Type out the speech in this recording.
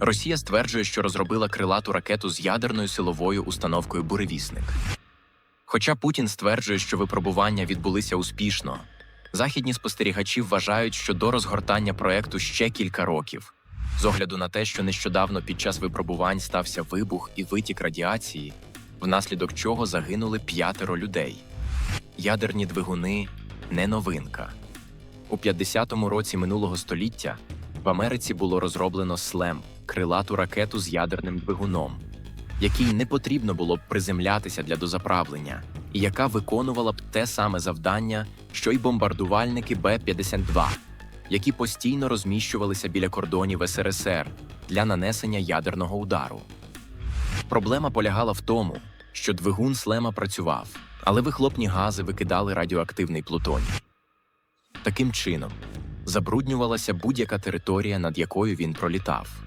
Росія стверджує, що розробила крилату ракету з ядерною силовою установкою Буревісник. Хоча Путін стверджує, що випробування відбулися успішно, західні спостерігачі вважають, що до розгортання проекту ще кілька років, з огляду на те, що нещодавно під час випробувань стався вибух і витік радіації, внаслідок чого загинули п'ятеро людей. Ядерні двигуни не новинка. У 50-му році минулого століття в Америці було розроблено СЛЕМ крилату ракету з ядерним двигуном, якій не потрібно було б приземлятися для дозаправлення, і яка виконувала б те саме завдання, що й бомбардувальники Б-52, які постійно розміщувалися біля кордонів СРСР для нанесення ядерного удару. Проблема полягала в тому, що двигун слема працював, але вихлопні гази викидали радіоактивний плутоній. Таким чином, забруднювалася будь-яка територія, над якою він пролітав.